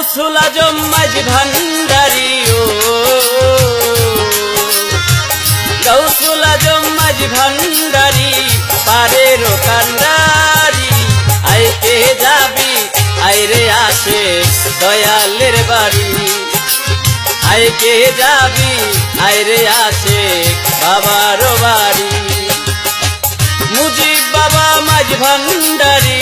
গৌসুল আজম মাঝ ভান্ডারি, ও। গৌসুল আজম মাঝ ভান্ডারি পারের কান্ডারি। আইকে যাবি আইরে আসে দয়ালের বাড়ি। আইকে যাবি আইরে আসে বাবার বাড়ি। মুজিব বাবা মাঝ ভান্ডারি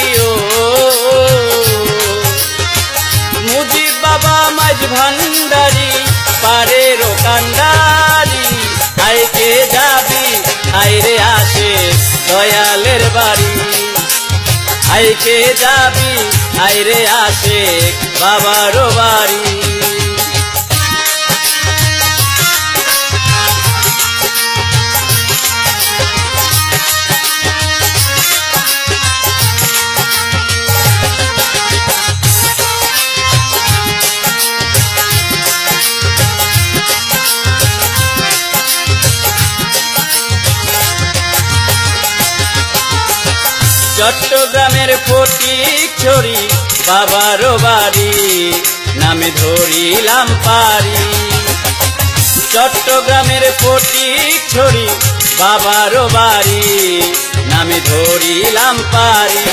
আইকে যাবি? আইরে আসে বাবার বাড়ি। চট্টগ্রামের ফটিক ছড়ি বাবার বাড়ি, নামে ধরিলাম পারি চট্টগ্রামের ফটিক ছড়ি বাবার বাড়ি, নামে ধরিলাম পারি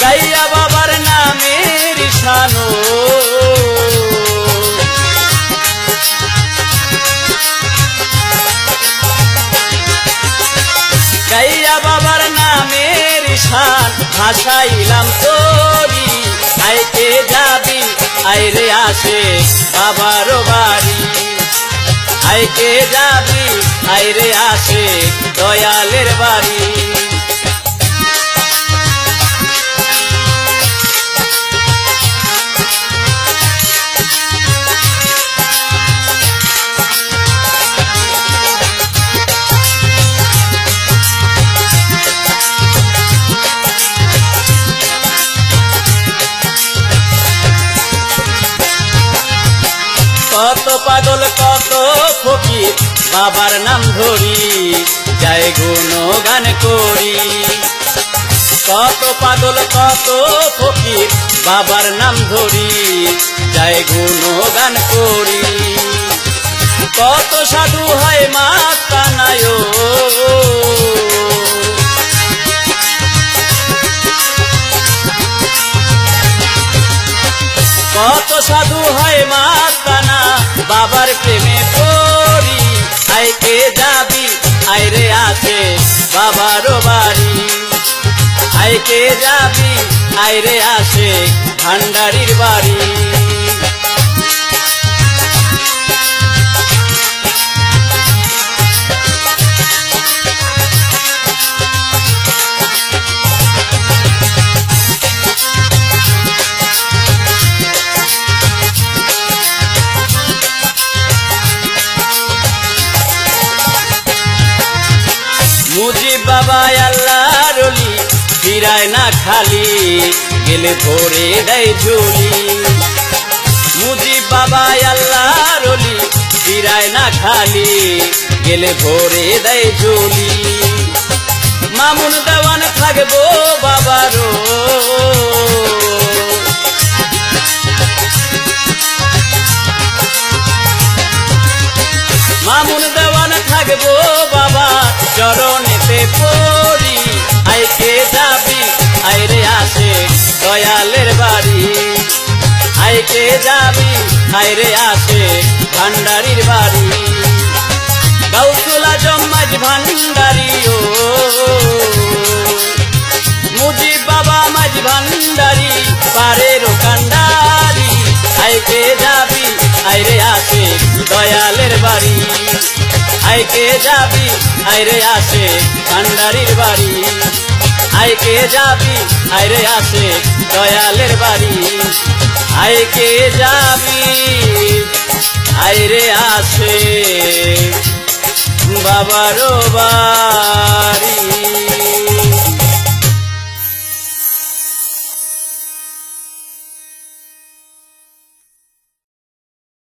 গাইয়া বাবার নামের শানো শান ভাসাইলাম তোরি, আইতে যাবি আইরে আসে বাবার বাড়ি। আইকে যাবি আইরে আসে দয়ালের বাড়ি। পাগল কত ফকি বাবার নাম ধরি যায় গুণ গান করি। কত পাগল, কত ফকি বাবার নাম ধরি যায় গুণ গান করি। কত সাধু হয় মা কত সাধু হয় মাতানা বাবার প্রেমে পড়ি, আইকে যাবি, আইরে আছে বাবারও বাড়ি। আই কে যাবি, আইরে আছে ভান্ডারির বাড়ি। মুজিব বাবা আল্লাহ রলি ফিরায় না খালি, গেলে ভরে দেয় ঝুলি। মুজিব বাবা আল্লাহ রলি ফিরায় না খালি, গেলে ভরে দেয় ঝুলি। মামুন দেওয়ান থাকব বাবারও আইকে যাবি? আইরে আসে ভান্ডারির বাড়ি। গৌসুলা জম্মাজ ভান্ডারি, ও। মুজিব বাবা মাঝ ভান্ডারি পারের কান্ডারি। আইকে যাবি? আইরে আসে দয়ালের বাড়ি। আইকে যাবি? আইরে আসে ভান্ডারির বাড়ি। আইকে যাবি? আইরে আসে দয়ালের বাড়ি। আইকে যাবি? আইরে আসে বাবারও বাড়ি।